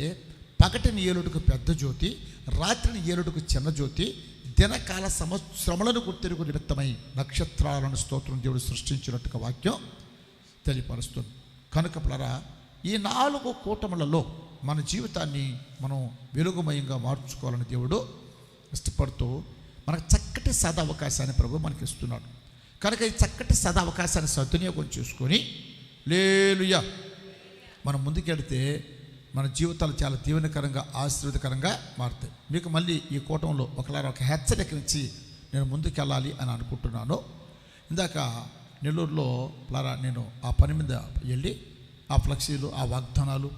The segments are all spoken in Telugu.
ఏమిటంటే పగటిని ఏలుడుకు పెద్ద జ్యోతి రాత్రిని ఏలుడుకు చిన్న జ్యోతి దినకాల సంవత్సరములను గుర్తెరుగు నిమిత్తమై నక్షత్రాలను స్తోత్రం దేవుడు సృష్టించినట్టుగా వాక్యం తెలియపరుస్తుంది. కనుక ప్లరా ఈ నాలుగు కూటములలో మన జీవితాన్ని మనం వెలుగుమయంగా మార్చుకోవాలని దేవుడు ఇష్టపడుతూ మనకు చక్కటి సద అవకాశాన్ని ప్రభు మనకి ఇస్తున్నాడు కనుక ఈ చక్కటి సద అవకాశాన్ని సద్వినియోగం చేసుకొని లేలుయ మనం ముందుకెడితే మన జీవితాలు చాలా దీవెనకరంగా ఆశీర్వదకరంగా మారుతాయి. మీకు మళ్ళీ ఈ కూటంలో ఒకలాగా ఒక హెచ్చరికనిచ్చి నేను ముందుకెళ్ళాలి అని అనుకుంటున్నాను. ఇందాక నెల్లూరులో ప్లారా నేను ఆ పని మీద వెళ్ళి ఆ ఫ్లెక్సీలు ఆ వాగ్దానాలు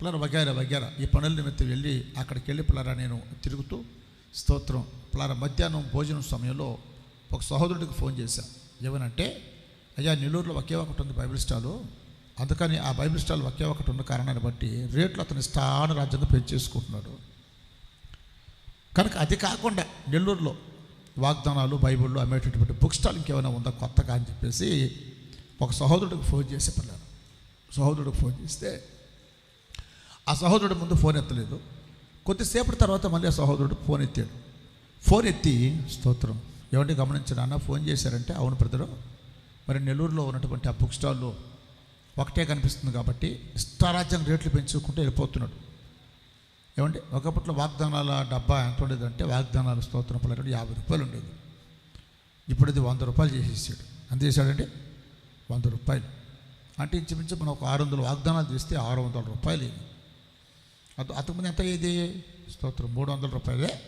ప్లారా వగేర వగేర ఈ పనుల నిమిత్తం వెళ్ళి అక్కడికి వెళ్ళి ప్లారా నేను తిరుగుతూ స్తోత్రం. ప్లారా మధ్యాహ్నం భోజనం సమయంలో ఒక సహోదరుడికి ఫోన్ చేశాను ఏమనంటే అయ్యా నెల్లూరులో ఒకే ఒకటి ఉంది బైబిల్ స్టాలు. అందుకని ఆ బైబిల్ స్టాల్ ఒకే ఒకటి ఉన్న కారణాన్ని బట్టి రేట్లు అతను స్థాన రాజ్యంగా పెంచేసుకుంటున్నాడు. కనుక అది కాకుండా నెల్లూరులో వాగ్దానాలు బైబిళ్ళు అమ్మేటటువంటి బుక్ స్టాల్ ఇంకేమైనా ఉందా కొత్తగా అని చెప్పేసి ఒక సహోదరుడికి ఫోన్ చేసి పిల్లలు సహోదరుడికి ఫోన్ చేస్తే ఆ సహోదరుడు ముందు ఫోన్ ఎత్తలేదు. కొద్దిసేపటి తర్వాత మళ్ళీ ఆ సహోదరుడు ఫోన్ ఎత్తాడు. ఫోన్ ఎత్తి స్తోత్రం. ఏమంటే గమనించిన అన్న ఫోన్ చేశారంటే అవును బ్రదరు మరి నెల్లూరులో ఉన్నటువంటి ఆ బుక్ స్టాల్లో ఒకటే కనిపిస్తుంది కాబట్టి ఇష్టారాజ్యం రేట్లు పెంచుకుంటూ వెళ్ళిపోతున్నాడు. ఏమంటే ఒకప్పట్లో వాగ్దానాల డబ్బా ఎంత ఉండేదంటే వాగ్దానాల స్తోత్రం పలకడం యాభై రూపాయలు ఉండేది. ఇప్పుడు అది వంద రూపాయలు చేసేసాడు. ఎంత చేశాడంటే వంద రూపాయలు. అంటే ఇంచుమించు మనం ఒక ఆరు వందల వాగ్దానాలు తీస్తే ఆరు వందల రూపాయలు. ఇది అది అంతకుముందు ఎంత అయ్యేది? స్తోత్రం మూడు వందల రూపాయలే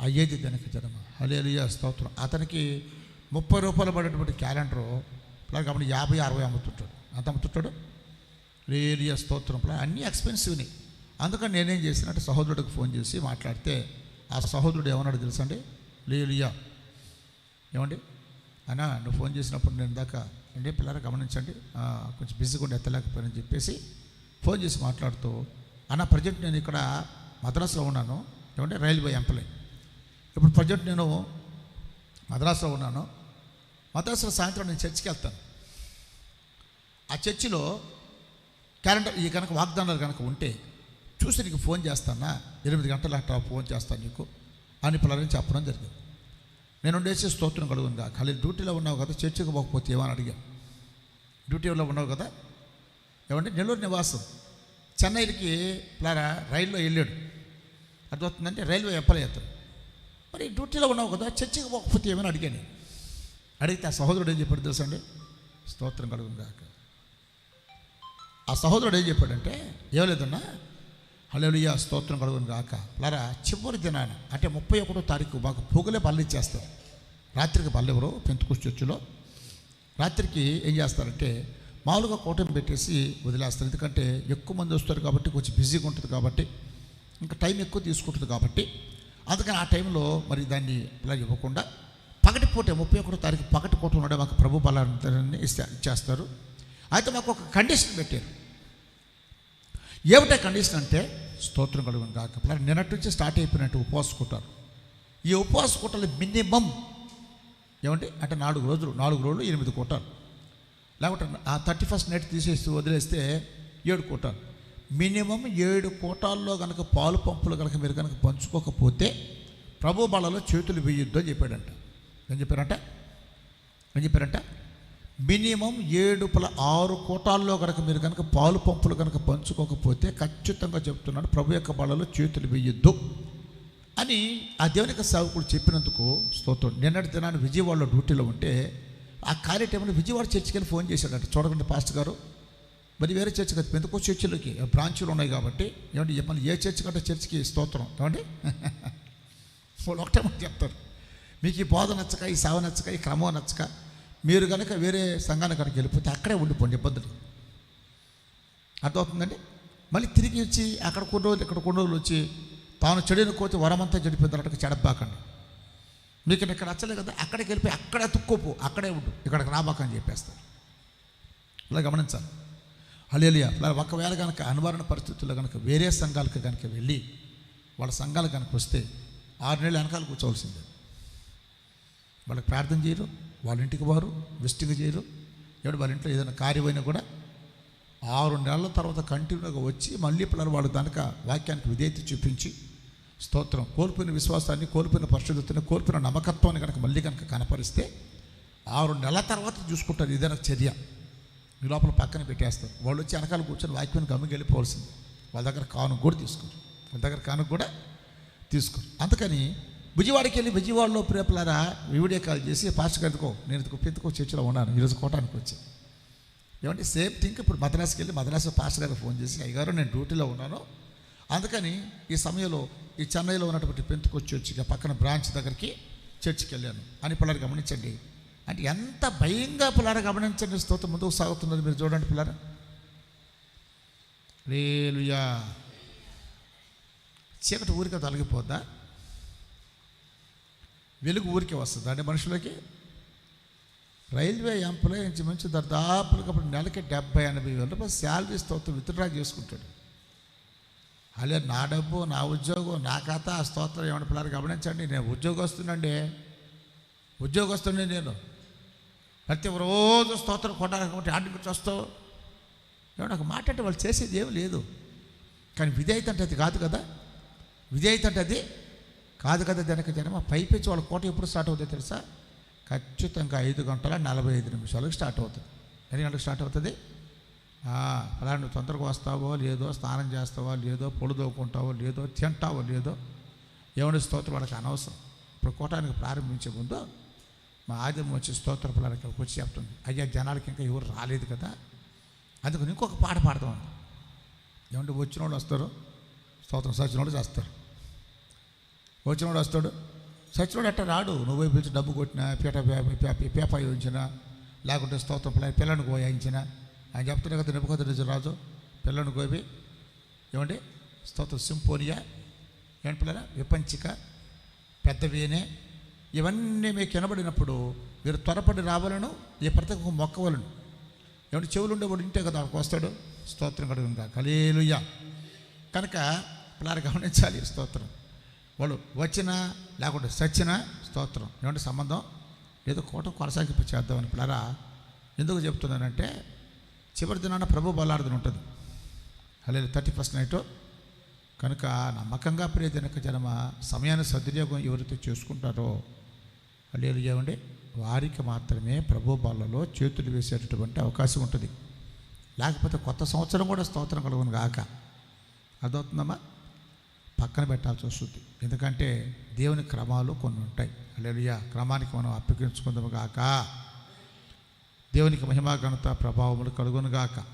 అయ్యేది దానికి జనమ. హలేలియా స్తోత్రం. అతనికి ముప్పై రూపాయలు పడేటువంటి క్యాలెండరు ఇలా కాబట్టి యాభై అరవై అమ్ముతుంటాడు. అంత అమ్ముతుంటాడు స్తోత్రం అన్నీ ఎక్స్పెన్సివ్ని అందుకని నేనేం చేసినట్టు సహోదరుడికి ఫోన్ చేసి మాట్లాడితే ఆ సహోదరుడు ఏమన్నాడు తెలుసా అండి? లేలియా ఏమండి? అన్నా నువ్వు ఫోన్ చేసినప్పుడు నేను దాకా ఏంటి పిల్లలు గమనించండి కొంచెం బిజీగా ఉండి ఎత్తలేకపోయానని చెప్పేసి ఫోన్ చేసి మాట్లాడుతూ అన్న ప్రజెంట్ నేను ఇక్కడ మద్రాసులో ఉన్నాను. ఏమంటే రైల్వే ఎంప్లాయ్. ఇప్పుడు ప్రజెంట్ నేను మద్రాసులో ఉన్నాను. మద్రాసులో సాయంత్రం నేను చర్చికి వెళ్తాను. ఆ చర్చిలో క్యాలెండర్ ఈ కనుక వాగ్దానాలు కనుక ఉంటే చూసి నీకు ఫోన్ చేస్తానా? ఎనిమిది గంటల అట్లా ఫోన్ చేస్తాను నీకు అని పిల్లలని చెప్పడం జరిగింది. నేను ఉండేసి స్తోత్రం కలుగుందా ఖాళీ డ్యూటీలో ఉన్నావు కదా చర్చికి పోకపోతే ఏమని అడిగాను? డ్యూటీలో ఉన్నావు కదా? ఏమంటే నెల్లూరు నివాసం. చెన్నైకి ప్లారా రైల్లో వెళ్ళాడు. అర్థమవుతుందంటే రైల్వే ఎంపలే మరి డ్యూటీలో ఉన్నావు కదా చర్చికి పోకపోతే ఏమని అడిగాను అడిగితే ఆ సహోదరుడు ఏం చెప్పాడు తెలుసండి అండి? స్తోత్రం కాక. ఆ సహోదరుడు ఏం చెప్పాడంటే ఏమలేదన్నా లేదన్నా? స్తోత్రం కలుగును రాక లారా చివరి దినాన అంటే ముప్పై ఒకటో తారీఖు మాకు పొగలే బల్ల ఇచ్చేస్తారు రాత్రికి బల్ల ఎవరు? చర్చిలో. రాత్రికి ఏం చేస్తారంటే మామూలుగా కూటమి పెట్టేసి వదిలేస్తారు. ఎందుకంటే ఎక్కువ మంది వస్తారు కాబట్టి కొంచెం బిజీగా ఉంటుంది కాబట్టి ఇంకా టైం ఎక్కువ తీసుకుంటుంది కాబట్టి అందుకని ఆ టైంలో మరి దాన్ని ఇలా ఇవ్వకుండా పగటి పూట ముప్పై ఒకటో తారీఖు పగటి పూట మాకు ప్రభు బలాన్ని ఇస్తే ఇచ్చేస్తారు. అయితే మాకు ఒక కండిషన్ పెట్టారు. ఏమిటా కండిషన్ అంటే స్తోత్రం కలుగును కాక నిన్నటి నుంచి స్టార్ట్ అయిపోయినట్టు ఉపవాస కూటాలు. ఈ ఉపవాస కూటాలు మినిమం ఏమంటే అంటే నాలుగు రోజులు నాలుగు రోజులు ఎనిమిది కూటాలు. లేకుంటే ఆ థర్టీ ఫస్ట్ నైట్ తీసేసి వదిలేస్తే ఏడు కూటాలు. మినిమం ఏడు కూటాల్లో కనుక పాలు పంపులు కనుక మీరు కనుక పంచుకోకపోతే ప్రభు బలలో చేతులు వేయొద్దు అని చెప్పాడంట. ఏం చెప్పారంట? ఏం చెప్పారంట? మినిమం ఏడు పల ఆరు కోటాల్లో కనుక మీరు కనుక పాలు పంపులు కనుక పంచుకోకపోతే ఖచ్చితంగా చెప్తున్నాడు ప్రభు యొక్క బలలో చేతులు వేయొద్దు అని ఆ దేవునికి సేవకుడు చెప్పినందుకు స్తోత్రం. నిన్నటి దినాన్ని విజయవాడలో డ్యూటీలో ఉంటే ఆ కార్యక్రమంలో విజయవాడ చర్చికి వెళ్ళి ఫోన్ చేశాడంట. చూడకండి పాస్టర్ గారు మరి వేరే చర్చి కదా పెద్దకో చర్చిలోకి బ్రాంచ్లు ఉన్నాయి కాబట్టి. ఏమంటే చెప్పండి ఏ చర్చి కంటే చర్చికి స్తోత్రం. ఏమండి? వాళ్ళు ఒకటే మాట చెప్తారు. మీకు ఈ బోధ నచ్చక ఈ సేవ నచ్చక ఈ క్రమం నచ్చక మీరు కనుక వేరే సంఘానికి కనుక వెళ్ళిపోతే అక్కడే ఉండిపోండి ఇబ్బందులు. అర్థమవుతుందండి? మళ్ళీ తిరిగి వచ్చి అక్కడ కొన్ని రోజులు ఇక్కడ కొన్ని రోజులు వచ్చి తాను చెడిన కోతి వరమంతా చెడిపోతున్నట్టుగా చెడబాకండి మీకు ఇక్కడ నచ్చలేదు కదా అక్కడికి వెళ్ళిపోయి అక్కడే తుక్కోపు అక్కడే ఉండు ఇక్కడికి రాబాకని చెప్పేస్తారు ఇలా గమనించాలి. హలేలియా ఒకవేళ కనుక అనివారణ పరిస్థితుల్లో కనుక వేరే సంఘాలకు కనుక వెళ్ళి వాళ్ళ సంఘాలు కనుక వస్తే ఆరు నెలలు వెనకాల కూర్చోవలసిందే. వాళ్ళకి ప్రార్థన చేయరు. వాళ్ళ ఇంటికి వారు విజిటింగ్ చేయరు ఎవడు వాళ్ళ ఇంట్లో ఏదైనా కార్యమైనా కూడా ఆరు నెలల తర్వాత కంటిన్యూగా వచ్చి మళ్ళీ పిల్లలు వాళ్ళు కనుక వాక్యానికి విధేయత చూపించి స్తోత్రం కోల్పోయిన విశ్వాసాన్ని కోల్పోయిన పరిశుద్ధతని కోల్పోయిన నమ్మకత్వాన్ని కనుక మళ్ళీ కనుక కనపరిస్తే ఆరు నెలల తర్వాత చూసుకుంటారు. ఇదే నాకు చర్య. మీ లోపల పక్కన పెట్టేస్తారు. వాళ్ళు వచ్చి వెనకాల కూర్చొని వాక్యాన్ని గమ్మికి వెళ్ళిపోవాల్సింది. వాళ్ళ దగ్గర కానుక కూడా తీసుకోరు. వాళ్ళ దగ్గర కానుక కూడా తీసుకోరు. అందుకని విజయవాడకి వెళ్ళి విజయవాడలో ప్రేపలారా వీడియో కాల్ చేసి పాస్టర్ ఎత్తుకో నేను ఎత్తుకో పెత్తుకో చర్చిలో ఉన్నాను ఈరోజు కోటానికి వచ్చి. ఏమంటే సేమ్ థింగ్ ఇప్పుడు మద్రాసుకి వెళ్ళి మద్రాసు పాస్టర్ గారికి ఫోన్ చేసి అయ్యగారు నేను డ్యూటీలో ఉన్నాను. అందుకని ఈ సమయంలో ఈ చెన్నైలో ఉన్నటువంటి పెంతుకొచ్చి వచ్చి ఇక పక్కన బ్రాంచ్ దగ్గరికి చర్చికి వెళ్ళాను అని పిల్లలు గమనించండి. అంటే ఎంత భయంగా పిల్లలు గమనించండి స్తోత్రం ముందుకు సాగుతున్నది మీరు చూడండి పిల్లలు లేలుయా చీకటి ఊరికే తొలగిపోద్దా? వెలుగు ఊరికే వస్తుంది. అంటే మనుషులకి రైల్వే ఎంప్లాయ్ ఇంచుమించు దాదాపులకు అప్పుడు నెలకి డెబ్బై ఎనభై వేల రూపాయలు శాలరీ స్తోత్రం విత్డ్రా చేసుకుంటాడు. అలే నా డబ్బు నా ఉద్యోగం నా ఖాతా ఆ స్తోత్రం ఏమైనా పిల్లలు గమనించండి నేను ఉద్యోగస్తునండి. ఉద్యోగస్తుండే నేను. ప్రతి రోజు స్తోత్రం కొట్టాలి కాబట్టి ఆడి గురించి వస్తావు ఏమన్నా నాకు మాట్లాడితే వాళ్ళు చేసేది ఏమి లేదు. కానీ విధేయత అంటే అది కాదు కదా. విధేయత అంటే అది కాదు కదా జనక జనమ పైపెచ్చి వాళ్ళ కోట ఎప్పుడు స్టార్ట్ అవుతుంది తెలుసా? ఖచ్చితంగా ఐదు గంటల నలభై ఐదు నిమిషాలకు స్టార్ట్ అవుతుంది. ఎన్ని గంటలకు స్టార్ట్ అవుతుంది? అలా నువ్వు తొందరగా వస్తావో లేదో స్నానం చేస్తావో లేదో పొడుదోకుంటావో లేదో తింటావో లేదో ఎవరి స్తోత్రం వాళ్ళకి అనవసరం. ఇప్పుడు కోటానికి ప్రారంభించే ముందు మా ఆదిమ వచ్చి స్తోత్ర పిల్లలకి వచ్చి చెప్తుంది. అయ్యా జనాలకి ఇంకా ఎవరు రాలేదు కదా? అందుకని ఇంకొక పాట పాడతాం ఏమంటే వచ్చిన వాళ్ళు వస్తారు స్తోత్రం సచిన వాళ్ళు చేస్తారు. వచ్చినవాడు వస్తాడు. సచ్చినోడు అట్ట రాడు? నువ్వు పిలిచి డబ్బు కొట్టినా పీట పేప వేయించినా లేకుంటే స్తోత్రం పిల్ల పిల్లను గోయించిన ఆయన చెప్తున్నా కదా నిపుకొద్దు రాజు పిల్లను గోవి ఏమండి? స్తోత్రం సింపోనియా ఏంటి పిల్లల విపంచిక పెద్ద వీణే. ఇవన్నీ మీకు వినబడినప్పుడు మీరు త్వరపడి రావాలను ఈ ప్రతి మొక్కవలను. ఏమంటే చెవులు ఉండేవాడు ఇంటే కదా వస్తాడు. స్తోత్రం కడుగుందా కలేలుయ్యా కనుక పిల్లలు గమనించాలి స్తోత్రం. వాళ్ళు వచ్చినా లేకుంటే సచ్చినా స్తోత్రం. ఏమంటే సంబంధం? ఏదో కోట కొనసాగింపు చేద్దామని పిల్లరా ఎందుకు చెప్తున్నానంటే చివరి దినాన ప్రభు బలార్థన ఉంటుంది. అలా థర్టీ ఫస్ట్ నైట్. కనుక నమ్మకంగా ప్రియ జనక జనమ సమయాన్ని సద్వినియోగం ఎవరైతే చేసుకుంటారో అల్లేలు ఏమండి వారికి మాత్రమే ప్రభు బాలలో చేతులు వేసేటటువంటి అవకాశం ఉంటుంది. లేకపోతే కొత్త సంవత్సరం కూడా స్తోత్రం కలుగును గాక. అర్థమవుతుందమ్మా? పక్కన పెట్టాల్సి వస్తుంది. ఎందుకంటే దేవుని క్రమాలు కొన్ని ఉంటాయి. అల్లెలుయ్య క్రమానికి మనం అప్పగించుకుందాము గాక. దేవునికి మహిమా ఘనత ప్రభావములు కలుగును గాక.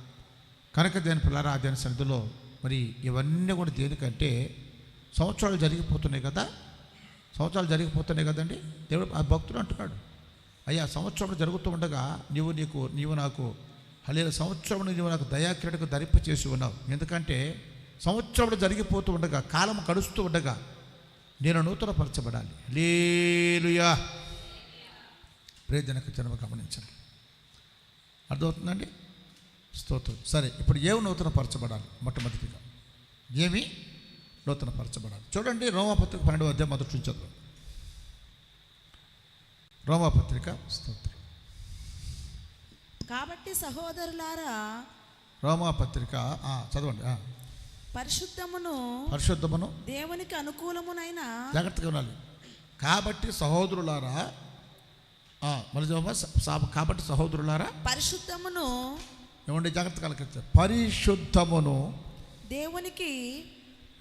కనుక దేని పిల్లరా దేని సన్నిధిలో మరి ఇవన్నీ కూడా దేనికంటే సంవత్సరాలు జరిగిపోతున్నాయి కదా? సంవత్సరాలు జరిగిపోతున్నాయి కదండి? దేవుడు ఆ భక్తుడు అంటున్నాడు. అయ్యా సంవత్సరం జరుగుతూ ఉండగా నీవు నీకు నీవు నాకు హలే సంవత్సరం నీవు నాకు దయాక్రీడకు ధరింప చేసి ఉన్నావు. ఎందుకంటే సంవత్సరం జరిగిపోతూ ఉండగా కాలం గడుస్తూ ఉండగా నేను నూతనపరచబడాలి. లేలుయా ప్రేజనకు జన్మ గమనించండి. అర్థమవుతుందండి? స్తోత్రం. సరే ఇప్పుడు ఏమి నూతనపరచబడాలి? మొట్టమొదటిగా ఏమి నూతనపరచబడాలి? చూడండి రోమాపత్రిక పన్నెండు అధ్యాయం మొదటి నుంచి చదువు. రోమాపత్రిక స్తోత్రం. కాబట్టి సహోదరులారా రోమాపత్రిక చదవండి. పరిశుద్ధమును పరిశుద్ధమును దేవునికి అనుకూలమునైన జాగ్రత్తగా ఉండాలి కాబట్టి సహోదరులారా సా- కాబట్టి సహోదరులారా పరిశుద్ధమును ఏమండి జాగ్రత్తగా ఆలకించాలి. పరిశుద్ధమును దేవునికి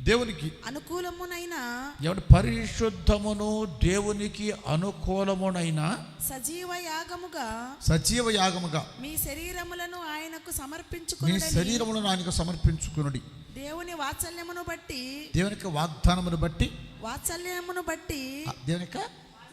దేవునికి అనుకూలమునైన ఏమంటే పరిశుద్ధమును దేవునికి అనుకూలమునైన సజీవ యాగముగా సజీవ యాగముగా మీ శరీరములను ఆయనకు మీ సమర్పించుకుని శరీరములను ఆయనకు సమర్పించుకునుడి. దేవుని వాత్సల్యమును బట్టి దేవునికి వాగ్దానమును బట్టి వాత్సల్యమును బట్టి ఆ, దేవుని యొక్క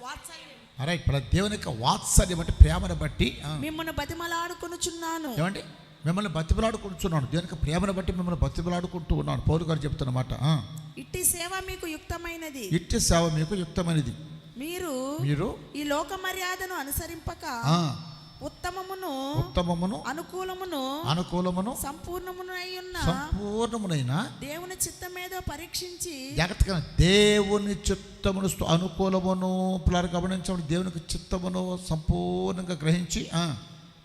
వాత్సల్యం. రైట్ ఇప్పుడు దేవుని యొక్క వాత్సల్యం అంటే ప్రేమను బట్టి మిమ్మల్ని బతిమలాడుకొనుచున్నాను. ఏమండి? మిమ్మల్ని బతిమలాడుకుంటున్నాను దేవునికి ప్రేమను బట్టి మిమ్మల్ని బతిమలాడుకుంటూ ఉన్నాను పౌరు గారు చెప్తున్నమాట ఆ, ఇట్టి సేవ మీకు యుక్తమైనది. ఇట్టి సేవ మీకు యుక్తమైనది. మీరు మీరు ఈ లోక మర్యాదను అనుసరింపక ఉత్తమమును ఉత్తమమును అనుకూలమును అనుకూలమును సంపూర్ణమునై ఉన్న సంపూర్ణమునైన దేవుని చిత్తమేదో పరీక్షించి జాగ్రత్తగా దేవుని చిత్తమును అనుకూలమును పిల్లలు గమనించండి. దేవునికి చిత్తమును సంపూర్ణంగా గ్రహించి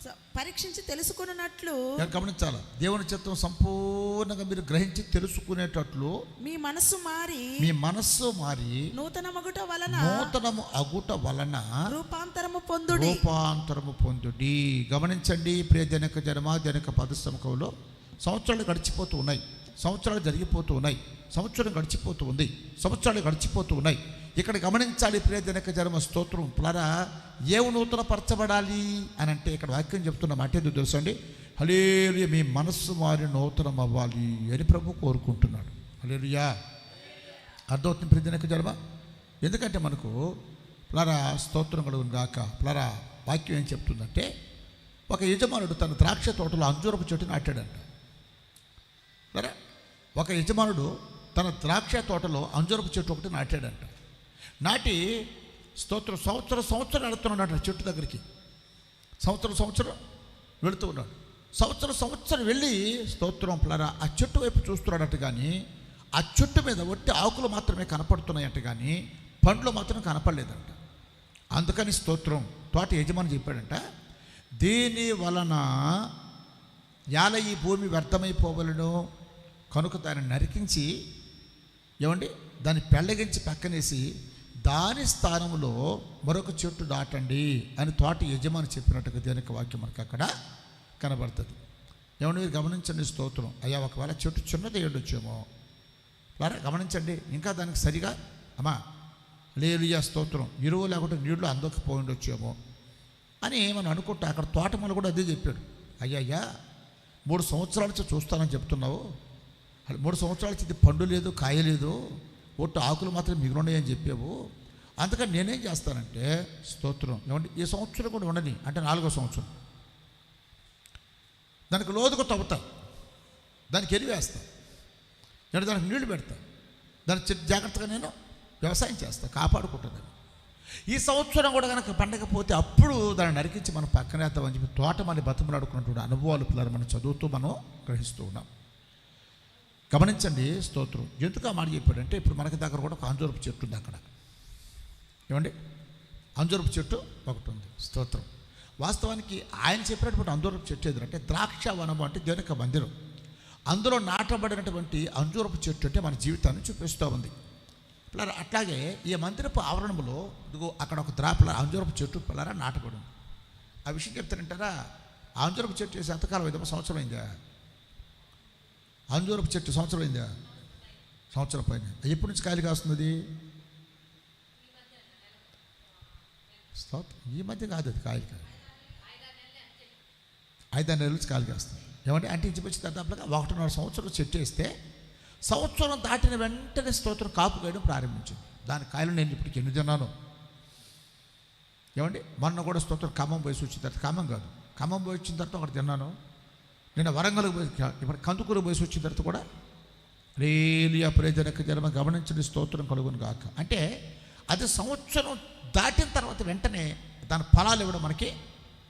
పరీక్షించి తెలుసుకున్నట్లు గమనించాలి? దేవుని చిత్తం సంపూర్ణంగా మీరు గ్రహించి తెలుసుకునేటట్లు మీ మనస్సు మారి మీ మనస్సు మారి నూతన మగుట వలన నూతనము అగుట వలన రూపాంతరము పొందుడి. రూపాంతరము పొందుడి. గమనించండి ప్రియ జనక జనమ జనక పదస్తమకంలో సంవత్సరాలు గడిచిపోతూ ఉన్నాయి. సంవత్సరాలు జరిగిపోతూ ఉన్నాయి. సంవత్సరం గడిచిపోతూ ఉంది. సంవత్సరాలు గడిచిపోతూ ఉన్నాయి. ఇక్కడ గమనించాలి ప్రియ జన్మ స్తోత్రం. ప్లరా ఏవు నూతన పరచబడాలి అని అంటే ఇక్కడ వాక్యం చెప్తున్న మాట ఏదో తెలుసండి హలేలుయ మీ మనస్సు మారి నూతనం అవ్వాలి అని ప్రభు కోరుకుంటున్నాడు. హలేలుయా అర్థమవుతుంది ప్రియ జన్మ? ఎందుకంటే మనకు ప్లరా స్తోత్రం కలుగును గాక. ప్లరా వాక్యం ఏం చెప్తుందంటే ఒక యజమానుడు తన ద్రాక్ష తోటలో అంజూరపు చెట్టు నాటాడంట. సరే ఒక యజమానుడు తన ద్రాక్ష తోటలో అంజరపు చెట్టు ఒకటి నాటాడంట. నాటి స్తోత్రం సంవత్సరం సంవత్సరం వెళుతున్నాడు చెట్టు దగ్గరికి. సంవత్సరం సంవత్సరం వెళుతూ ఉన్నాడు. సంవత్సరం సంవత్సరం వెళ్ళి స్తోత్రం ప్లరా ఆ చెట్టు వైపు చూస్తున్నాడట కానీ ఆ చెట్టు మీద ఒట్టి ఆకులు మాత్రమే కనపడుతున్నాయట కానీ పండ్లు మాత్రం కనపడలేదంట. అందుకని స్తోత్రం తోట యజమాని చెప్పాడంట దీని వలన యాల ఈ భూమి వ్యర్థమైపోవలను కనుక దాన్ని నరికించి ఏమండి? దాన్ని పెళ్ళగించి పక్కనేసి దాని స్థానంలో మరొక చెట్టు దాటండి అని తోట యజమాని చెప్పినట్టుగా దేనికి వాక్యం మనకు అక్కడ కనబడుతుంది. ఏమండి మీరు గమనించండి స్తోత్రం. అయ్యా ఒకవేళ చెట్టు చిన్నది ఉండొచ్చేమో. అలా గమనించండి. ఇంకా దానికి సరిగా అమ్మా లేలుయా స్తోత్రం. ఎరువు లేకుంటే నీళ్ళు అందకపోయి ఉండొచ్చేమో అని మనం అనుకుంటా అక్కడ తోటమూల కూడా అదే చెప్పాడు అయ్యా మూడు సంవత్సరాల నుంచి చూస్తానని చెప్తున్నావు. మూడు సంవత్సరాల నుంచి పండు లేదు కాయ లేదు ఒట్టు ఆకులు మాత్రం మిగిలినాయని చెప్పావు. అందుకని నేనేం చేస్తానంటే స్తోత్రం. ఏమంటే ఈ సంవత్సరం కూడా ఉండని అంటే నాలుగో సంవత్సరం. దానికి లోతుకు తవ్వుతా. దానికి ఎరివేస్తా నేను దానికి నీళ్ళు పెడతా. దాన్ని చి- జాగ్రత్తగా నేను వ్యవసాయం చేస్తా కాపాడుకుంటుంది ఈ సంవత్సరం కూడా కనుక పండకపోతే అప్పుడు దాన్ని నరికించి మనం పక్కనేద్దామని చెప్పి తోట మన బతుకులాడుకున్నటువంటి అనుభవాలు పిల్లలు మనం చదువుతూ మనం గ్రహిస్తూ ఉన్నాం. గమనించండి స్తోత్రం. ఎందుకు ఆ మాట చెప్పాడంటే ఇప్పుడు మనకి దగ్గర కూడా ఒక అంజూరపు చెట్టు ఉంది అక్కడ. ఏమండి? అంజూరపు చెట్టు ఒకటి ఉంది. స్తోత్రం. వాస్తవానికి ఆయన చెప్పినటువంటి అంజూరపు చెట్టు ఎదురంటే ద్రాక్ష వనము అంటే దేవుని మందిరం. అందులో నాటబడినటువంటి అంజూరపు చెట్టు అంటే మన జీవితాన్ని చూపిస్తూ ఉంది. పిల్లరా అట్లాగే ఈ మందిరపు ఆవరణములో ఇదిగో అక్కడ ఒక ద్రాపల అంజూరపు చెట్టు పిల్లరా నాటబడి ఉంది. ఆ విషయం చెప్తారంటారా? ఆ అంజూరపు చెట్టు వేసి ఎంతకాలం అయిందా సంవత్సరం అయిందా? అంజూరపు చెట్టు సంవత్సరం అయిందా? సంవత్సరం పైన. ఎప్పటి నుంచి కాయలు కాస్తుంది ఈ మధ్య కాదు అది కాయలు కాదు. ఐదారు నెలల నుంచి కాయలు కాస్తుంది ఏమంటే అంటే ఇంచుకొచ్చి దాదాపుగా ఒకటిన్నర సంవత్సరం చెట్టు వేస్తే సంవత్సరం దాటిన వెంటనే స్తోత్రం కాపు కాయడం ప్రారంభించింది. దాని కాయలు నేను ఇప్పటికి ఎన్ని తిన్నాను? ఏమండి? మొన్న కూడా స్తోత్రం ఖమ్మం పోయి వచ్చిన తర్వాత ఖమ్మం కాదు. ఖమ్మం పోయి వచ్చిన తర్వాత ఒకటి తిన్నాను. నిన్న వరంగల్ ఇప్పుడు కందుకూరు పోయి వచ్చిన తర్వాత కూడా రేలియా ప్రజలకు జన్మ గమనించని స్తోత్రం కలుగును కాక అంటే అది సంవత్సరం దాటిన తర్వాత వెంటనే దాని ఫలాలు ఇవ్వడం మనకి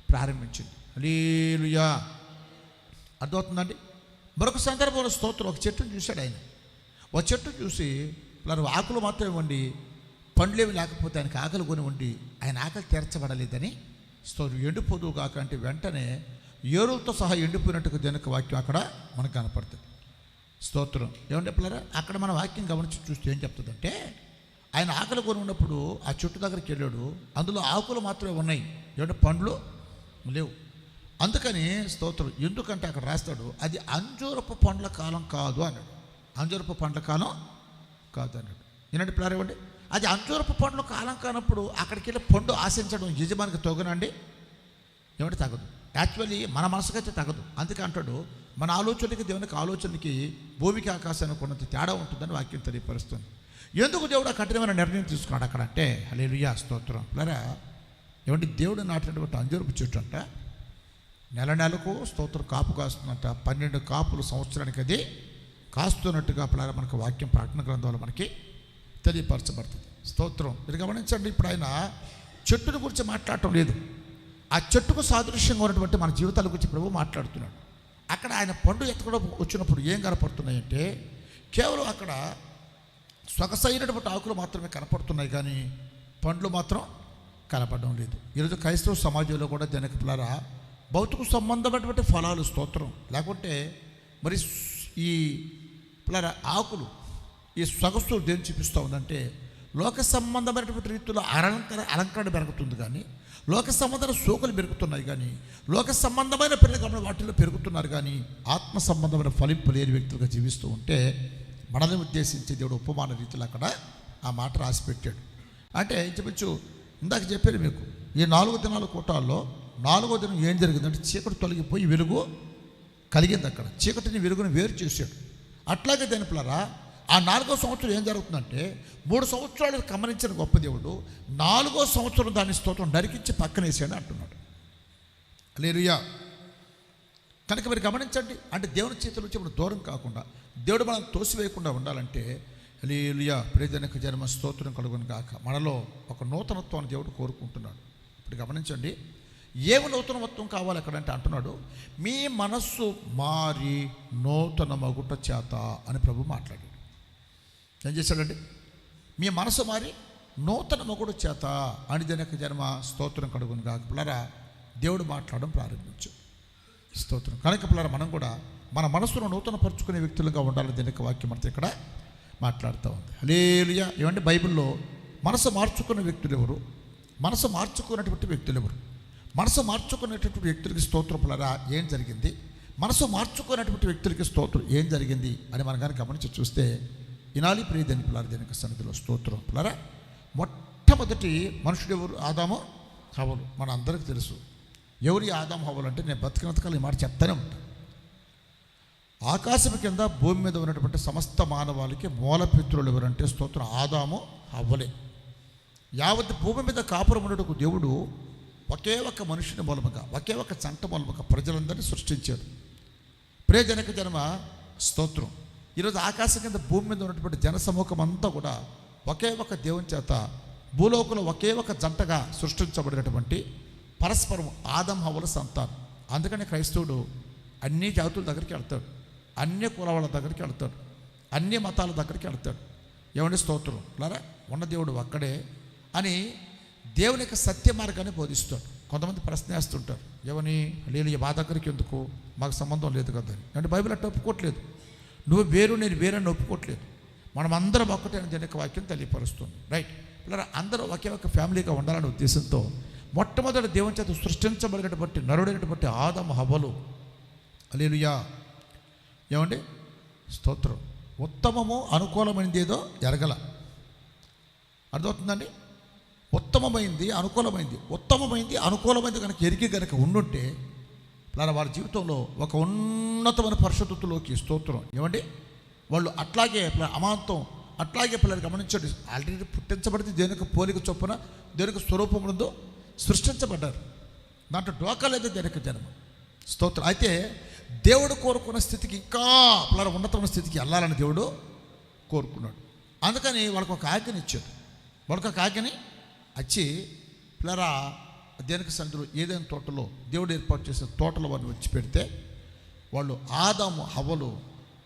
ప్రారంభించింది. రేలుయా అర్థమవుతుందండి? మరొక సందర్భంలో స్తోత్రం ఒక చెట్టును చూశాడు ఆయన. ఒక చెట్టు చూసి వాళ్ళు ఆకులు మాత్రమే ఇవ్వండి పండ్లేవి లేకపోతే ఆయనకి ఆకలి కొని ఉండి ఆయన ఆకలి తీర్చబడలేదని స్తోత్రం. ఎండిపోదు కాక అంటే వెంటనే ఏరులతో సహా ఎండిపోయినట్టుగా జనక వాక్యం అక్కడ మనకు కనపడుతుంది. స్తోత్రం. ఏమని చెప్పలేరా అక్కడ మన వాక్యం గమనించి చూస్తే ఏం చెప్తుందంటే ఆయన ఆకలి కొని ఉన్నప్పుడు ఆ చెట్టు దగ్గరికి వెళ్ళాడు. అందులో ఆకులు మాత్రమే ఉన్నాయి. ఏమంటే పండ్లు లేవు. అందుకని స్తోత్రం. ఎందుకంటే అక్కడ రాస్తాడు అది అంజూరపు పండ్ల కాలం కాదు అన్నాడు. అంజూరపు పండ్ల కాలం కాదు అన్నాడు. ఏంటంటే పిల్లలు ఇవ్వండి. అది అంజూరపు పండ్ల కాలం కానప్పుడు అక్కడికి వెళ్ళి పండు ఆశించడం యజమానికి తొగనండి ఏమంటే తగదు యాక్చువల్లీ మన మనసుకైతే తగదు. అందుకే అంటాడు మన ఆలోచనకి దేవునికి ఆలోచనకి భూమికి ఆకాశానికి ఉన్నంత తేడా ఉంటుందని వాక్యం తెలియపరుస్తుంది. ఎందుకు దేవుడు ఆ కఠినమైన నిర్ణయం తీసుకున్నాడు అక్కడ అంటే హలేలుయా స్తోత్రం. లేరా ఏమంటే దేవుడు నాటినటువంటి అంజూరపు చెట్టు అంట నెల నెలకు స్తోత్రం కాపు కాస్తుందంట. పన్నెండు కాపులు సంవత్సరానికి అది కాస్తున్నట్టుగా అప్పుడు మనకు వాక్యం ప్రకటన గ్రంథంలో మనకి తెలియపరచబడుతుంది. స్తోత్రం. మీరు గమనించండి ఇప్పుడు ఆయన చెట్టుని గురించి మాట్లాడటం లేదు. ఆ చెట్టుకు సాదృశ్యంగా ఉన్నటువంటి మన జీవితాల గురించి ప్రభు మాట్లాడుతున్నాడు. అక్కడ ఆయన పండు ఎత్తకుండా వచ్చినప్పుడు ఏం కనపడుతున్నాయంటే కేవలం అక్కడ సొగసైనటువంటి ఆకులు మాత్రమే కనపడుతున్నాయి కానీ పండ్లు మాత్రం కనపడడం లేదు. ఈరోజు క్రైస్తవ సమాజంలో కూడా జనక పిల్లరా భౌతిక సంబంధమైనటువంటి ఫలాలు స్తోత్రం లేకుంటే మరి ఈ పిల్లల ఆకులు ఈ సొగసు దేని చూపిస్తూ ఉందంటే లోక సంబంధమైనటువంటి రీతిలో అలంకర అలంకరణ పెరుగుతుంది కానీ లోక సంబంధమైన సోకులు పెరుగుతున్నాయి కానీ లోక సంబంధమైన పిల్లలు వాటిల్లో వాటిలో పెరుగుతున్నారు కానీ ఆత్మ సంబంధమైన ఫలింపు లేని వ్యక్తులుగా జీవిస్తూ ఉంటే మనల్ని ఉద్దేశించి దేవుడు ఉపమాన రీతిలో అక్కడ ఆ మాట రాసి పెట్టాడు అంటే చెప్పచ్చు? ఇందాక చెప్పాను మీకు ఈ నాలుగు దినాల కూటాల్లో నాలుగో దినం ఏం జరిగిందంటే చీకటి తొలగిపోయి వెలుగు కలిగింది అక్కడ. చీకటిని వెలుగుని వేరు చేశాడు. అట్లాగే దేనిపులారా ఆ నాలుగో సంవత్సరం ఏం జరుగుతుందంటే మూడు సంవత్సరాలు గమనించిన గొప్ప దేవుడు నాలుగో సంవత్సరం దాని స్తోత్రం నరికించి పక్కనేసాడు అంటున్నాడు. లేరుయా కనుక మీరు గమనించండి అంటే దేవుని చేతుల నుంచి మనం దూరం కాకుండా దేవుడు మనం తోసివేయకుండా ఉండాలంటే లేలుయా ప్రియజనక జన్మ స్తోత్రం కలుగును కాక మనలో ఒక నూతనత్వాన్ని దేవుడు కోరుకుంటున్నాడు. ఇప్పుడు గమనించండి ఏమి నూతనత్వం కావాలి అక్కడంటే అంటున్నాడు మీ మనస్సు మారి నూతన మగుట చేత అని ప్రభు మాట్లాడాడు. ఏం చేశాడండి మీ మనసు మారి నూతన మగుడు చేత అని జన్మ స్తోత్రం కడుగును కాక పిల్లరా దేవుడు మాట్లాడడం ప్రారంభించు. స్తోత్రం. కనుక పిల్లరా మనం కూడా మన మనసును నూతన పరుచుకునే వ్యక్తులుగా ఉండాలి దీని వాక్యం అంతా ఇక్కడ మాట్లాడుతూ ఉంది. హలేలుయా ఏమంటే బైబిల్లో మనసు మార్చుకున్న వ్యక్తులు ఎవరు? మనసు మార్చుకున్నటువంటి వ్యక్తులు ఎవరు? మనసు మార్చుకున్నటువంటి వ్యక్తులకి స్తోత్రం పిల్లరా ఏం జరిగింది? మనసు మార్చుకున్నటువంటి వ్యక్తులకి స్తోత్రం ఏం జరిగింది అని మనం కానీ గమనించి చూస్తే ఇనాలి ప్రియదని పిల్లల దీనికి సన్నిధిలో స్తోత్రం. పిల్లరా మొట్టమొదటి మనుషుడు ఎవరు? ఆదామో హవలు. మన అందరికి తెలుసు. ఎవరి ఆదాం హవలు అంటే నేను బతికినంతకాలం ఈ మాట చెప్తానే ఉంటాను ఆకాశం కింద భూమి మీద ఉన్నటువంటి సమస్త మానవాళికి మూలపిత్రులు ఎవరంటే స్తోత్రం ఆదాము హవ్వలే యావత్ భూమి మీద కాపురం ఉన్నటకు దేవుడు ఒకే ఒక మనుషుని మూలముగా ఒకే ఒక చంట మూలముగా ప్రజలందరినీ సృష్టించాడు. ప్రియజనక జన్మ స్తోత్రం. ఈరోజు ఆకాశం కింద భూమి మీద ఉన్నటువంటి జనసమూహం అంతా కూడా ఒకే ఒక దేవుని చేత భూలోకంలో ఒకే ఒక జంటగా సృష్టించబడినటువంటి పరస్పరం ఆదం హవల సంతానం. అందుకని క్రైస్తవుడు అన్ని జాతుల దగ్గరికి వెళ్తాడు. అన్ని కుల వాళ్ళ దగ్గరికి వెళ్తాడు. అన్ని మతాల దగ్గరికి వెళ్తాడు. ఏమండి స్తోత్రం? లారా ఉన్న దేవుడు ఒక్కడే అని దేవుని యొక్క సత్య మార్గాన్ని బోధిస్తాడు. కొంతమంది ప్రశ్న వేస్తుంటారు ఏమని? లేని మా దగ్గరికి ఎందుకు? మాకు సంబంధం లేదు కదా అంటే బైబిల్ అట్ట ఒప్పుకోవట్లేదు. నువ్వు వేరు నేను వేరని ఒప్పుకోవట్లేదు మనం అందరం ఒక్కటే దీని వాక్యం తెలియపరుస్తుంది. రైట్ ఇలా అందరూ ఒకే ఒక ఫ్యామిలీగా ఉండాలనే ఉద్దేశంతో మొట్టమొదటి దేవుని చేత సృష్టించబడినటువంటి నరుడైనటువంటి ఆదమ హబలు అలేలుయా ఏమండి? స్తోత్రం. ఉత్తమము అనుకూలమైనది ఏదో ఎరగల. అర్థమవుతుందండి? ఉత్తమమైంది అనుకూలమైంది. ఉత్తమమైంది అనుకూలమైంది కనుక ఎరిగి కనుక ఉండుంటే అలా వారి జీవితంలో ఒక ఉన్నతమైన పరిశుద్ధతలోకి స్తోత్రం. ఏమండి? వాళ్ళు అట్లాగే అమాంతం అట్లాగే పిల్లలు గమనించండి. ఆల్రెడీ పుట్టించబడితే దేనికి పోలిక చొప్పున దేనికి స్వరూపం ఉందో సృష్టించబడ్డారు. దాంట్లో డోకా లేదు దేనికి జన్మ. స్తోత్రం. అయితే దేవుడు కోరుకున్న స్థితికి ఇంకా పిల్లల ఉన్నతమైన స్థితికి వెళ్ళాలని దేవుడు కోరుకున్నాడు. అందుకని వాళ్ళకు ఒక ఆజ్ఞని ఇచ్చాడు వాళ్ళకు ఒక ఆజ్ఞని వచ్చి పిల్లరా దేనికి సందులో? ఏదైనా తోటలో. దేవుడు ఏర్పాటు చేసిన తోటలో వారిని వచ్చి పెడితే వాళ్ళు ఆదాము హవ్వలు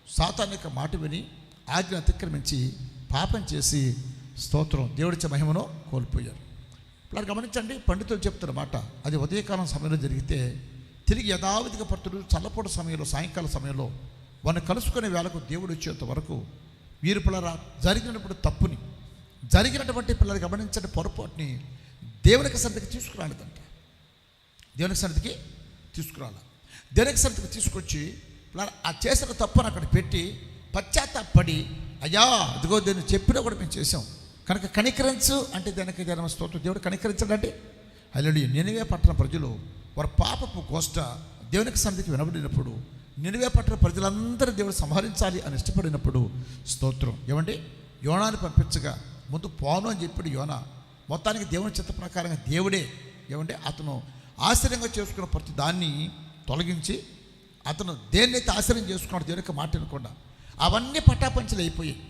సాతానిక మాట విని ఆజ్ఞ అతిక్రమించి పాపం చేసి స్తోత్రం. దేవుడిచ్చే మహిమను కోల్పోయారు. ఇలా గమనించండి పండితులు చెప్తున్న మాట. అది ఉదయకాలం సమయంలో జరిగితే తిరిగి యథావిధిగా పడుతుడు చల్లపూట సమయంలో సాయంకాల సమయంలో వారిని కలుసుకునే వేళకు దేవుడు వచ్చేంత వరకు వీరు పిల్లరా జరిగినప్పుడు తప్పుని జరిగినటువంటి పిల్లలు గమనించండి పొరపాటుని దేవునికి సన్నిధికి తీసుకురాలేదంట దేవునికి సన్నిధికి తీసుకురాలి. దేవునికి సన్నిధికి తీసుకొచ్చి ఆ చేసిన తప్పును అక్కడ పెట్టి పశ్చాత్తాపడి అయ్యా ఇదిగో దీన్ని చెప్పినా కూడా మేము చేసాం కనుక కనికరించు అంటే దానికి జన్మ స్తోత్రం? దేవుడు కనికరించడండి. అల్లుడి నినివే పట్టణ ప్రజలు వారి పాపపు కోష్ట దేవునికి సన్నిధికి వినబడినప్పుడు నినివే పట్టణ ప్రజలందరూ దేవుడు సంహరించాలి అని ఇష్టపడినప్పుడు స్తోత్రం. ఏమండి? యోనాన్ని పంపించగా ముందు పోను అని చెప్పాడు యోన. మొత్తానికి దేవుని చిత్త ప్రకారంగా దేవుడే. ఏమంటే అతను ఆశ్చర్యంగా చేసుకున్న ప్రతి దాన్ని తొలగించి అతను దేన్నైతే ఆశ్చర్యం చేసుకున్నాడు దేవుని యొక్క మాట వినకుండా అవన్నీ పటాపంచలు అయిపోయాయి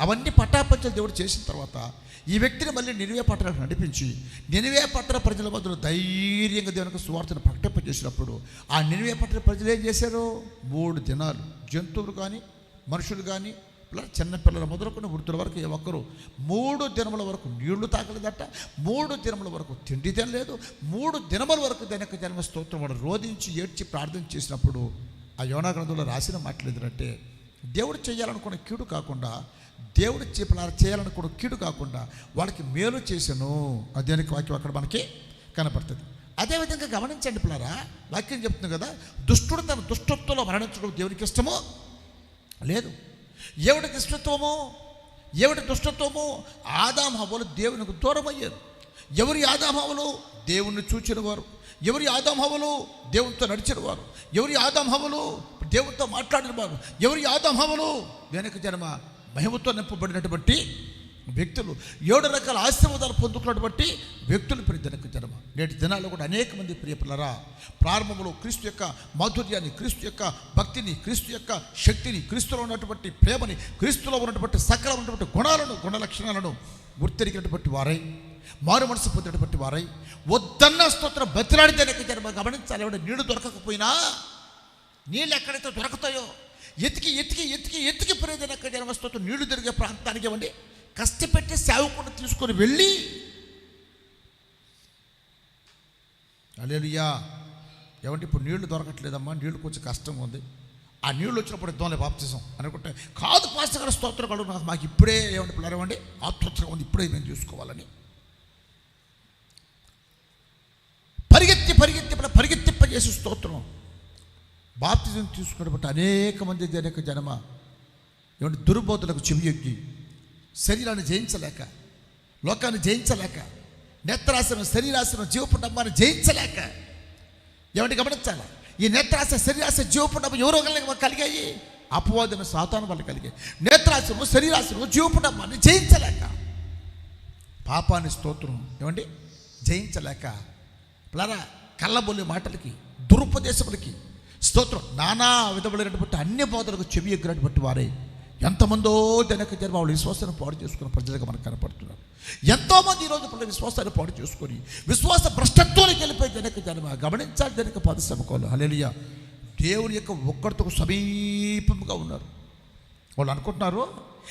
అవన్నీ పట్టాపంచలు దేవుడు చేసిన తర్వాత ఈ వ్యక్తిని మళ్ళీ నినివే పట్టణానికి నడిపించి నినివే పట్టణ ప్రజల మధ్యలో ధైర్యంగా దేవునికి సువార్తను ప్రకటింపజేసినప్పుడు ఆ నినివే పట్టణ ప్రజలు ఏం చేశారు? మూడు దినాలు. జంతువులు కానీ మనుషులు కానీ పిల్లలు చిన్న మొదలుకొని వృద్ధుల వరకు ఏ ఒక్కరు మూడు దినముల వరకు నీళ్ళు తాగలేదట మూడు దినముల వరకు తిండి తినలేదు మూడు దినముల వరకు దాని యొక్క జన్మ స్తోత్రం వాడు రోధించి ఏడ్చి ప్రార్థన చేసినప్పుడు ఆ యోనా గ్రంథంలో రాసిన మాటలు దేవుడు చేయాలనుకున్న కీడు కాకుండా దేవుడు చెప్పిన చేయాలనుకున్న కీడు కాకుండా వాళ్ళకి మేలు చేశాను. అదేనికి వాక్యం అక్కడ మనకి కనపడుతుంది. అదేవిధంగా గమనించండి పిల్లరా వాక్యం చెప్తుంది కదా దుష్టుడు తన దుష్టత్వంలో మరణించడం దేవునికి ఇష్టమో? లేదు. ఎవడి దుష్టత్వము? ఎవడి దుష్టత్వము? ఆదాం దేవునికి దూరమయ్యారు. ఎవరి ఆదాం దేవుణ్ణి చూచిన వారు ఎవరి ఆదాం దేవునితో నడిచిన వారు ఎవరి ఆదాం దేవునితో మాట్లాడిన వారు ఎవరి ఆదాం వెనక జన్మ మహిమతో నింపబడినటువంటి వ్యక్తులు. ఏడు రకాల ఆశీర్వాదాలు పొందుకున్నటువంటి వ్యక్తులు ప్రతి జనక జన్మ. నేటి దినాల్లో కూడా అనేక మంది ప్రియపిల్లరా ప్రారంభంలో క్రీస్తు యొక్క మాధుర్యాన్ని క్రీస్తు యొక్క భక్తిని క్రీస్తు యొక్క శక్తిని క్రీస్తులో ఉన్నటువంటి ప్రేమని క్రీస్తులో ఉన్నటువంటి సకల ఉన్నటువంటి గుణాలను గుణ లక్షణాలను గుర్తెరిగినటువంటి వారై మారు మనసు పొందినటువంటి వారై వద్దన్న స్తోత్రం బతిరాడి జనక జన్మ గమనించాలి. ఎవడ నీళ్ళు దొరకకపోయినా నీళ్ళు ఎక్కడైతే దొరుకుతాయో ఎతికి ఎతికి ఎతికి ఎతికి ప్రయోజనక జన్మస్తోత్రం నీళ్ళు దొరికే ప్రాంతానికి ఇవ్వండి. కష్టపెట్టి సేవకుండా తీసుకొని వెళ్ళి అలేలుయా ఏమంటే ఇప్పుడు నీళ్ళు దొరకట్లేదమ్మా నీళ్ళు కొంచెం కష్టంగా ఉంది. ఆ నీళ్ళు వచ్చినప్పుడు ఇద్దాంలే బాప్తిజం అనుకుంటే కాదు పాస్టర్ గారు స్తోత్రం కడుగు నాకు మాకు ఇప్పుడే ఏమంటే పిల్లరేమండి ఆతృతగా ఉంది ఇప్పుడే మేము చూసుకోవాలని. పరిగెత్తి పరిగెత్తి ఇప్పుడు పరిగెత్తింపజేసి స్తోత్రం. బాప్తిజం తీసుకున్నప్పుడు అనేక మంది జనక జనమ. ఏమంటే దుర్బోధులకు చెవియొగ్గి. శరీరాన్ని జయించలేక లోకాన్ని జయించలేక నేత్రాసనం శరీరాసనం జీవపుటమ్మాన్ని జయించలేక. ఏమంటే గమనించాలి? ఈ నేత్రాస శరీరాస జీవపుటమ్మ ఎవరో ఒకరికి కలిగాయి? అపవాదన సాతాను వాళ్ళు కలిగాయి. నేత్రాసనం శరీరాసనం జీవపుటమ్మాన్ని జయించలేక. పాపాన్ని స్తోత్రం ఏమండి? జయించలేక. ప్లరా కళ్ళబొల్లి మాటలకి దురుపదేశములకి స్తోత్రం. నానా విధములైనటువంటి అన్ని బోధలకు చెవి ఎగ్గినటువంటి వారే. ఎంతమందో జనక జన్మ విశ్వాసాన్ని పాడు చేసుకున్న ప్రజలుగా మనకు కనపడుతున్నారు. ఎంతోమంది ఈరోజు పిల్లలు విశ్వాసాన్ని పాడు చేసుకొని విశ్వాస భ్రష్టత్వానికి వెళ్ళిపోయి జనక జన్మ గమనించాలి జనక పద సమకాలు హలేలియ దేవుని యొక్క ఒక్కడితో సమీపంగా ఉన్నారు. వాళ్ళు అనుకుంటున్నారు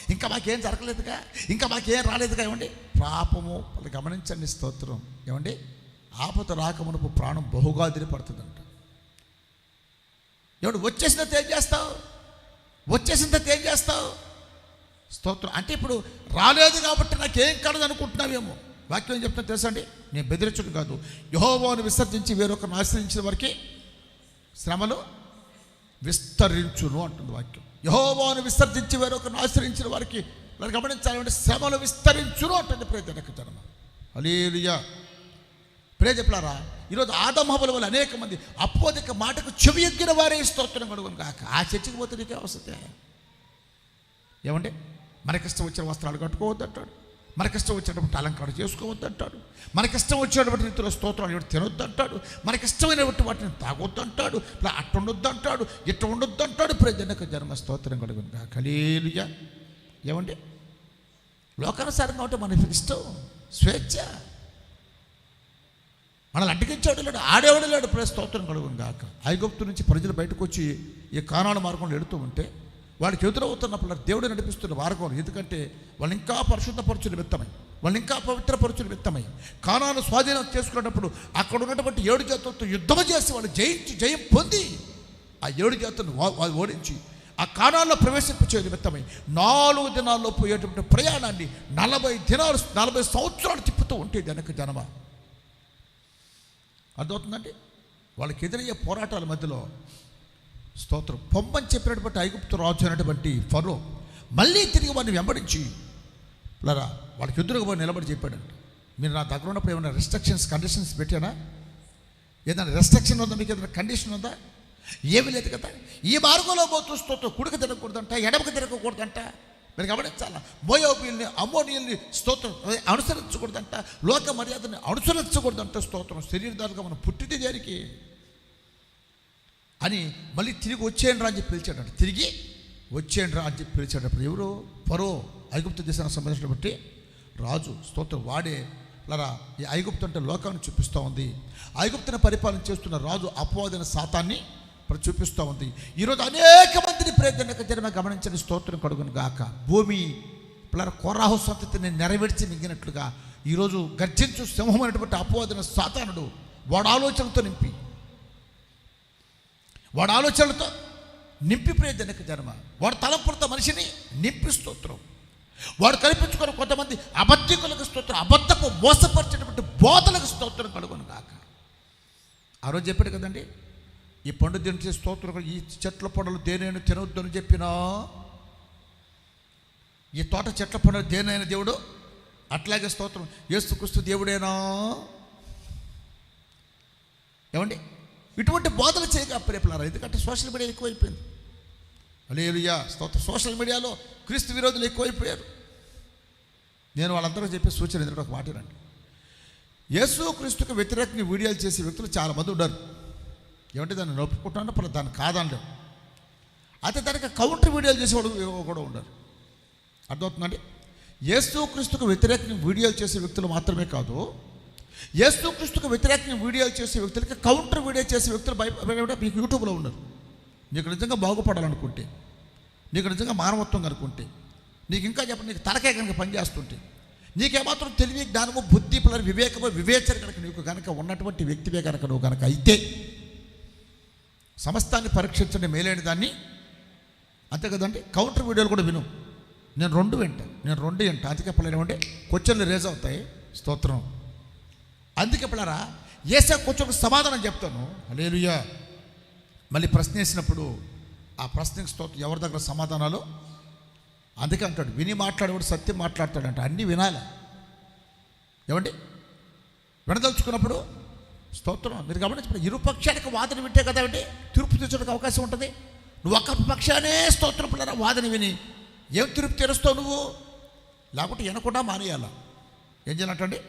ఇంకా మాకేం జరగలేదుగా? ఇంకా మాకేం రాలేదుగా? ఏమండి? పాపము వాళ్ళు గమనించండి స్తోత్రం. ఏమండి? ఆపద రాకమునకు ప్రాణం బహుగా పడుతుందంట ఏమండి వచ్చేసినట్టు ఏం చేస్తావు? వచ్చేసిన తర్వాత ఏం చేస్తావు? స్తోత్రం. అంటే ఇప్పుడు రాలేదు కాబట్టి నాకేం కలదు అనుకుంటున్నావేమో వాక్యం ఏం చెప్తున్నా తెలుసా అండి? నేను బెదిరించడం కాదు. యహోవాను విసర్జించి వేరొకరిని ఆశ్రయించిన వారికి శ్రమలు విస్తరించును అంటుంది వాక్యం. యహోవాను విసర్జించి వేరొకరిని ఆశ్రయించిన వారికి వారు గమనించాలంటే శ్రమలు విస్తరించును అంటుంది ప్రేజనక జన్మ ప్రే ప్రేజపులారా ఈరోజు ఆదమహబల వల్ల అనేక మంది అపోదిక మాటకు చెవి ఎగ్గిన వారే స్తోత్రం కడుగును కాక ఆ చర్చకి పోతే నీకే అవసరం ఏమంటే మనకిష్టం వచ్చిన వస్త్రాలు కట్టుకోవద్దు అంటాడు మనకిష్టం వచ్చినటువంటి అలంకారం చేసుకోవద్దు అంటాడు మనకిష్టం వచ్చేటువంటి రీతిలో స్తోత్రాలు ఎవరు తినొద్దు అంటాడు మనకిష్టమైనటువంటి వాటిని తాగొద్దు అంటాడు ఇలా అట్టుండొద్దు అంటాడు ఇట్ట ఉండొద్దు అంటాడు ప్రజనక జన్మ స్తోత్రం కలుగును కలీలుగా ఏమండి? లోకానుసారంగా ఉంటే మనకి ఇష్టం స్వేచ్ఛ. మనల్ని అడ్డగించాడు లేడు ఆడేవాడు లేడు. ప్లస్ స్తోత్రం కలుగును గాక. ఐగుప్తు నుంచి ప్రజలు బయటకు వచ్చి ఈ కానాల మార్గంలో వెళుతూ ఉంటే వాడికి ఎదురవుతున్నప్పుడు దేవుడు నడిపిస్తున్న మార్గం ఎందుకంటే వాళ్ళు ఇంకా పరిశుద్ధపరచు విత్తమై వాళ్ళు ఇంకా పవిత్రపరచు విత్తమై కానాను స్వాధీనం చేసుకున్నప్పుడు అక్కడ ఉన్నటువంటి ఏడు జాతులతో యుద్ధం చేసి వాళ్ళు జయించి జయం పొంది ఆ ఏడు జాతులను ఓడించి ఆ కాణాల్లో ప్రవేశింపచే నిమిత్తమై నాలుగు దినాల్లో పోయేటువంటి ప్రయాణాన్ని నలభై దినాలు నలభై సంవత్సరాలు తిప్పుతూ ఉంటే వెనక జనమ. అర్థమవుతుందండి? వాళ్ళకి ఎదురయ్యే పోరాటాల మధ్యలో స్తోత్రం. పొమ్మని చెప్పినటువంటి ఐగుప్తు రాజు అయినటువంటి ఫరో మళ్ళీ తిరిగి వాడిని వెంబడించి లరా వాళ్ళకి ఎదురుగా పోయి నిలబడి చెప్పాడంట మీరు నా దగ్గర ఉన్నప్పుడు ఏమైనా రెస్ట్రిక్షన్స్ కండిషన్స్ పెట్టానా? ఏదైనా రెస్ట్రిక్షన్ ఉందా? మీకు ఏదైనా కండిషన్ ఉందా? ఏమీ లేదు కదా? ఈ మార్గంలో పోతూ స్తోత్రం కుడికి తిరగకూడదంట ఎడమకి తిరగకూడదంట మీరు గమనించాలా? మోయోబీల్ని అమ్మోనియల్ని స్తోత్రం అదే అనుసరించకూడదంట లోక మర్యాదని అనుసరించకూడదంట స్తోత్రం. శరీరదారుగా మనం పుట్టింది దేనికి? అని మళ్ళీ తిరిగి వచ్చేయండి రా అని చెప్పి పిలిచాడంట. తిరిగి వచ్చేయండి రా అని చెప్పి పిలిచాడప్పుడు ఎవరు? పరో ఐగుప్తు దేశానికి సంబంధించిన బట్టి రాజు స్తోత్రం వాడే. లరా ఈ ఐగుప్తు అంటే లోకాన్ని చూపిస్తూ ఉంది. ఐగుప్తుని పరిపాలన చేస్తున్న రాజు అపవాదైన శాతాన్ని ఇప్పుడు చూపిస్తూ ఉంది. ఈరోజు అనేక మందిని ప్రయత్న జన్మ గమనించని స్తోత్రం కడుగును గాక. భూమి పిల్లల కోరాహు సంతతిని నెరవేర్చి మింగినట్లుగా ఈరోజు గర్జించు సింహమైనటువంటి అపోదిన సాతానుడు వాడు ఆలోచనలతో నింపి. వాడు ఆలోచనలతో నింపి ప్రయత్నక జన్మ. వాడు తలంపులతో మనిషిని నింపి స్తోత్రం. వాడు కల్పించుకున్న కొంతమంది అబద్ధికులకు స్తోత్రం అబద్ధపు మోసపరిచేటువంటి బోధలకు స్తోత్రం కలుగును గాక. ఆ రోజు చెప్పాడు కదండి ఈ పండు తినిచే స్తోత్రం ఈ చెట్ల పండులు దేనైనా తినవద్దని చెప్పినా? ఈ తోట చెట్ల పండుగ దేనైన దేవుడు? అట్లాగే స్తోత్రం. ఏసుక్రీస్తు దేవుడేనా? ఏమండి? ఇటువంటి బోధలు చేయక ప్రేపలారా ఎందుకంటే సోషల్ మీడియా ఎక్కువైపోయింది. అలేలుయా స్తోత్రం. సోషల్ మీడియాలో క్రీస్తు విరోధులు ఎక్కువైపోయారు. నేను వాళ్ళందరూ చెప్పే సూచన ఎందుకంటే ఒక మాట రండి యేసు క్రీస్తుకు వ్యతిరేకంగా వీడియోలు చేసే వ్యక్తులు చాలామంది ఉన్నారు. ఏమంటే దాన్ని నొప్పుకుంటాను ఇప్పుడు దాన్ని కాదనలేం అయితే దానికి కౌంటర్ వీడియోలు చేసేవాడు కూడా ఉన్నారు అర్థమవుతుందండి? యేసుక్రీస్తుకు వ్యతిరేకంగా వీడియోలు చేసే వ్యక్తులు మాత్రమే కాదు యేసుక్రీస్తుకు వ్యతిరేకంగా వీడియోలు చేసే వ్యక్తులకి కౌంటర్ వీడియో చేసే వ్యక్తులు భయపడే మీకు యూట్యూబ్లో ఉన్నారు నీకు నిజంగా బాగుపడాలనుకుంటే నీకు నిజంగా మానవత్వం అనుకుంటే నీకు ఇంకా చెప్పండి నీకు తలకాయ కనుక పనిచేస్తుంటే నీకేమాత్రం తెలివి జ్ఞానము బుద్ధి పిల్లలు వివేకము వివేచన కనుక నీకు కనుక ఉన్నటువంటి వ్యక్తివే కనుక నువ్వు కనుక అయితే సమస్తాన్ని పరీక్షించండి మేలైన దాన్ని. అంతే కదండి? కౌంటర్ వీడియోలు కూడా విను. నేను రెండు వింటా. నేను రెండు వింటా. అందుకే పిల్లలు ఏమంటే క్వశ్చన్లు రేజ్ అవుతాయి. స్తోత్రం. అందుకే పిల్లరా ఏసే కొంచెం సమాధానం చెప్తాను. అలేలుయ్యా మళ్ళీ ప్రశ్న వేసినప్పుడు ఆ ప్రశ్నకి స్తోత్రం. ఎవరి దగ్గర సమాధానాలు? అందుకే అంటాడు విని మాట్లాడేవాడు సత్యం మాట్లాడతాడంట. అన్నీ వినాలి. ఏమండి? వినదలుచుకున్నప్పుడు స్తోత్రం. మీరు గమనించండి ఇరుపక్షానికి వాదన వింటే కదా అండి తీర్పు తీర్చడానికి అవకాశం ఉంటుంది. నువ్వు ఒక పక్షానే స్తోత్రం పిల్లరా వాదన విని. ఏం తీర్పు తీరుస్తావు నువ్వు? లేకుంటే వినకుండా మానేయాల? ఏం చేయాలంటే